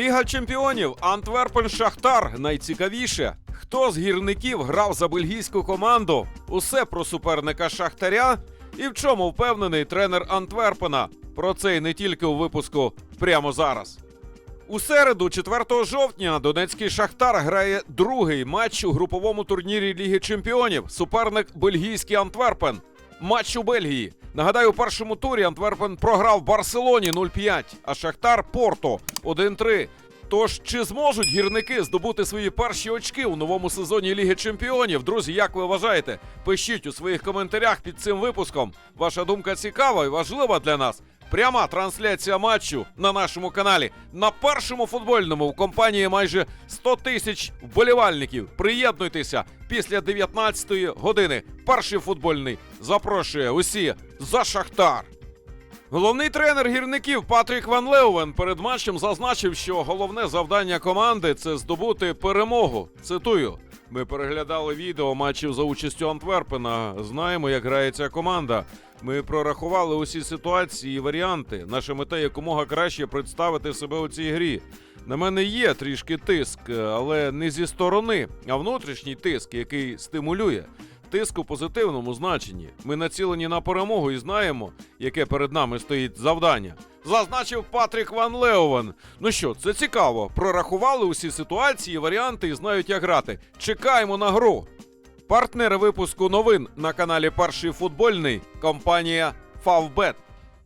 Ліга чемпіонів Антверпен Шахтар найцікавіше. Хто з гірників грав за бельгійську команду? Усе про суперника Шахтаря. І в чому впевнений тренер Антверпена? Про це і не тільки у випуску прямо зараз. У середу, 4 жовтня, Донецький Шахтар грає другий матч у груповому турнірі Ліги Чемпіонів. Суперник бельгійський Антверпен. Матч у Бельгії. Нагадаю, у першому турі Антверпен програв Барселоні 0-5, а Шахтар Порто 1-3. Тож чи зможуть гірники здобути свої перші очки у новому сезоні Ліги Чемпіонів? Друзі, як ви вважаєте? Пишіть у своїх коментарях під цим випуском. Ваша думка цікава і важлива для нас. Пряма трансляція матчу на нашому каналі. На першому футбольному в компанії майже 100 тисяч вболівальників. Приєднуйтеся після 19-ї години. Перший футбольний запрошує усі за Шахтар. Головний тренер гірників Патрік Ван Леувен перед матчем зазначив, що головне завдання команди це здобути перемогу. Цитую. Ми переглядали відео матчів за участю Антверпена. Знаємо, як грає ця команда. Ми прорахували усі ситуації і варіанти. Наша мета якомога краще представити себе у цій грі. На мене є трішки тиск, але не зі сторони, а внутрішній тиск, який стимулює. Тиск у позитивному значенні. Ми націлені на перемогу і знаємо, яке перед нами стоїть завдання. Зазначив Патрік Ван Леовен. Ну що, це цікаво. Прорахували усі ситуації, варіанти і знають, як грати. Чекаємо на гру. Партнери випуску новин на каналі Перший футбольний компанія Favbet.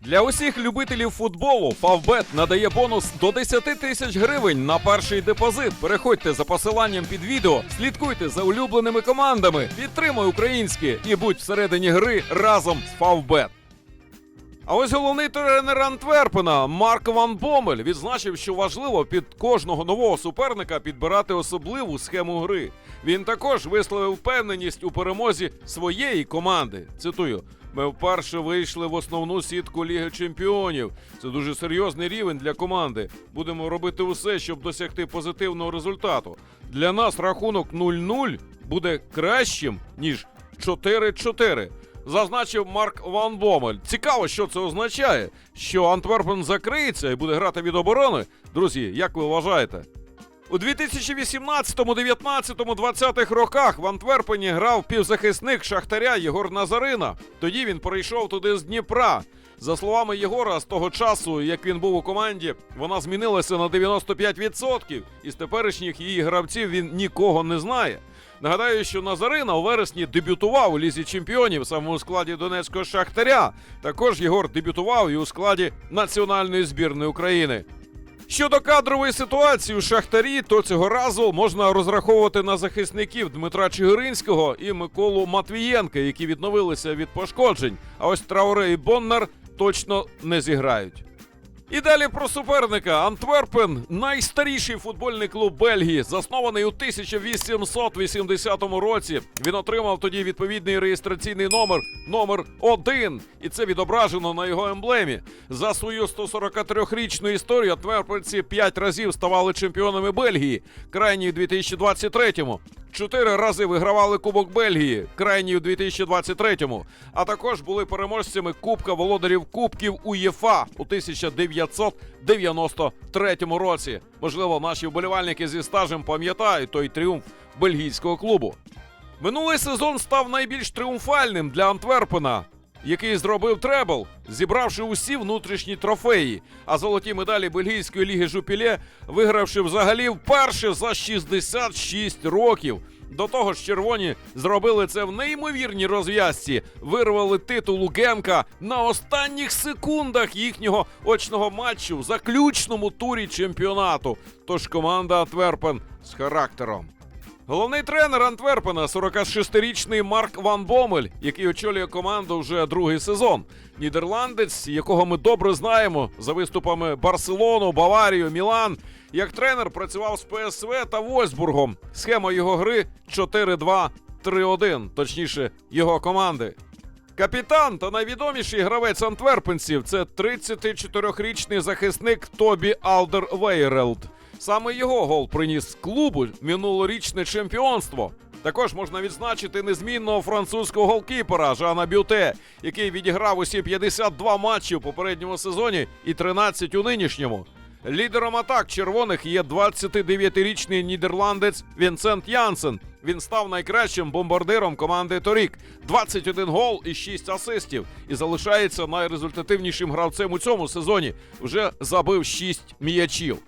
Для усіх любителів футболу Favbet надає бонус до 10 тисяч гривень на перший депозит. Переходьте за посиланням під відео, слідкуйте за улюбленими командами, підтримуй українське і будь всередині гри разом з Favbet. А ось головний тренер Антверпена Марк Ван Бомель відзначив, що важливо під кожного нового суперника підбирати особливу схему гри. Він також висловив впевненість у перемозі своєї команди. Цитую. Ми вперше вийшли в основну сітку Ліги Чемпіонів. Це дуже серйозний рівень для команди. Будемо робити усе, щоб досягти позитивного результату. Для нас рахунок 0-0 буде кращим ніж 4-4. Зазначив Марк Ван Бомель. Цікаво, що це означає. Що Антверпен закриється і буде грати від оборони. Друзі, як ви вважаєте? У 2018, 19, 20 роках в Антверпені грав півзахисник Шахтаря Єгор Назарина. Тоді він перейшов туди з Дніпра. За словами Єгора, з того часу, як він був у команді, вона змінилася на 95%. І з теперішніх її гравців він нікого не знає. Нагадаю, що Назарина у вересні дебютував у лізі чемпіонів саме у складі Донецького Шахтаря. Також Єгор дебютував і у складі національної збірної України. Щодо кадрової ситуації у Шахтарі, то цього разу можна розраховувати на захисників Дмитра Чигиринського і Миколу Матвієнка, які відновилися від пошкоджень. А ось Трауре і Боннар точно не зіграють. І далі про суперника. Антверпен найстаріший футбольний клуб Бельгії, заснований у 1880 році. Він отримав тоді відповідний реєстраційний номер номер 1 і це відображено на його емблемі. За свою 143-річну історію Антверпенці 5 разів ставали чемпіонами Бельгії, крайній у 2023-му. Чотири рази вигравали Кубок Бельгії, крайній у 2023-му, а також були переможцями Кубка володарів Кубків УЄФА у 1993 році. Можливо, наші вболівальники зі стажем пам'ятають той тріумф бельгійського клубу. Минулий сезон став найбільш тріумфальним для Антверпена, який зробив требл, зібравши усі внутрішні трофеї, а золоті медалі бельгійської ліги Жупілє вигравши взагалі вперше за 66 років. До того ж, червоні зробили це в неймовірній розв'язці, вирвали титул у Генка на останніх секундах їхнього очного матчу в заключному турі чемпіонату. Тож команда Антверпен з характером. Головний тренер Антверпена, 46-річний Марк Ван Бомель, який очолює команду вже другий сезон. Нідерландець, якого ми добре знаємо за виступами Барселону, Баварію, Мілан. Як тренер працював з ПСВ та Вольсбургом. Схема його гри 4-2-3-1, точніше, його команди. Капітан та найвідоміший гравець антверпенців це 34-річний захисник Тобі Алдер Вейрелд. Саме його гол приніс клубу минулорічне чемпіонство. Також можна відзначити незмінного французького голкіпера Жана Бюте, який відіграв усі 52 матчі у попередньому сезоні і 13 у нинішньому. Лідером атак червоних є 29-річний нідерландець Вінсент Янсен. Він став найкращим бомбардиром команди торік. 21 гол і 6 асистів. І залишається найрезультативнішим гравцем у цьому сезоні. Вже забив 6 м'ячів.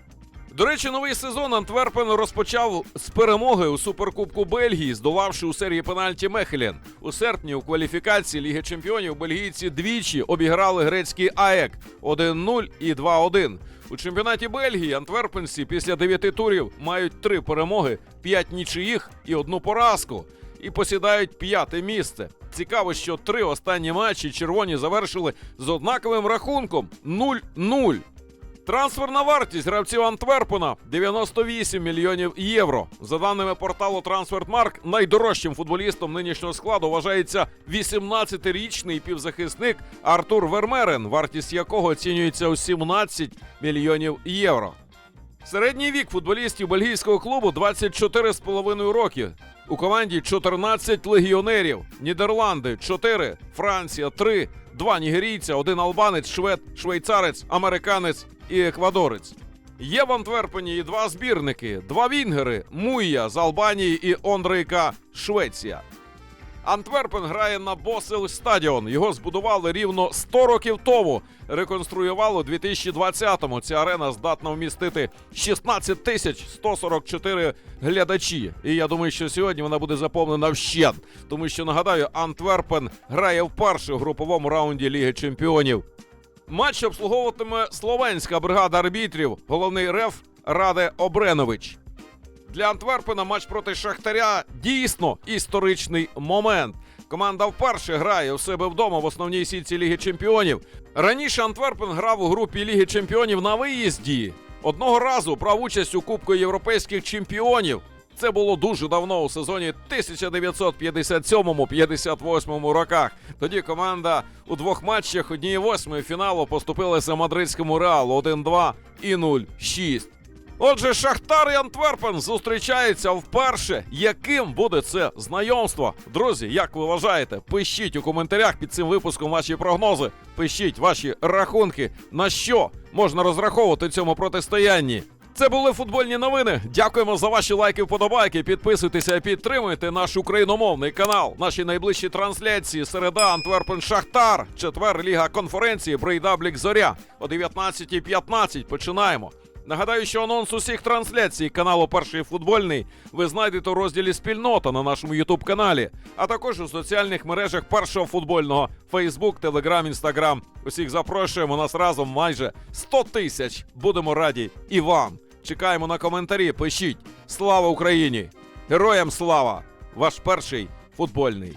До речі, новий сезон Антверпен розпочав з перемоги у суперкубку Бельгії, здолавши у серії пенальті Мехелен. У серпні у кваліфікації Ліги Чемпіонів бельгійці двічі обіграли грецький АЕК 1-0 і 2-1. У чемпіонаті Бельгії антверпенці після дев'яти турів мають три перемоги, п'ять нічиїх і одну поразку. І посідають п'яте місце. Цікаво, що три останні матчі червоні завершили з однаковим рахунком 0-0. Трансферна вартість гравців Антверпена 98 мільйонів євро. За даними порталу Трансфертмарк, найдорожчим футболістом нинішнього складу вважається 18-річний півзахисник Артур Вермерен, вартість якого оцінюється у 17 мільйонів євро. Середній вік футболістів бельгійського клубу 24,5 роки. У команді 14 легіонерів. Нідерланди 4, Франція 3, 2 нігерійця, один албанець, швед, швейцарець, американець і еквадорець. Є в Антверпені і два збірники: два вінгери Муя з Албанії і Ондрейка Швеція. Антверпен грає на Босел стадіон. Його збудували рівно 100 років тому. Реконструювали у 2020-му. Ця арена здатна вмістити 16 тисяч 144 глядачі. І я думаю, що сьогодні вона буде заповнена вщент. Тому що нагадаю, Антверпен грає вперше у груповому раунді Ліги Чемпіонів. Матч обслуговуватиме словенська бригада арбітрів. Головний реф Раде Обренович. Для Антверпена матч проти Шахтаря дійсно історичний момент. Команда вперше грає у себе вдома в основній сітці Ліги Чемпіонів. Раніше Антверпен грав у групі Ліги Чемпіонів на виїзді. Одного разу брав участь у Кубку європейських чемпіонів. Це було дуже давно у сезоні 1957-58 роках. Тоді команда у двох матчах однієї восьмої фіналу поступилася мадридському реалу 1-2 і 0-6. Отже, Шахтар і Антверпен зустрічаються вперше. Яким буде це знайомство? Друзі, як ви вважаєте? Пишіть у коментарях під цим випуском ваші прогнози. Пишіть ваші рахунки, на що можна розраховувати цьому протистоянні. Це були футбольні новини. Дякуємо за ваші лайки, вподобайки. Підписуйтеся, підтримуйте наш україномовний канал. Наші найближчі трансляції середа Антверпен Шахтар, четвер Ліга конференції Брейдаблік Зоря о 19.15. Починаємо. Нагадаю, що анонс усіх трансляцій каналу Перший футбольний ви знайдете у розділі Спільнота на нашому Ютуб каналі, а також у соціальних мережах першого футбольного Фейсбук, Телеграм, Інстаграм. Усіх запрошуємо нас разом майже 100 тисяч. Будемо раді і вам. Чекаємо на коментарі. Пишіть. Слава Україні! Героям слава! Ваш перший футбольний.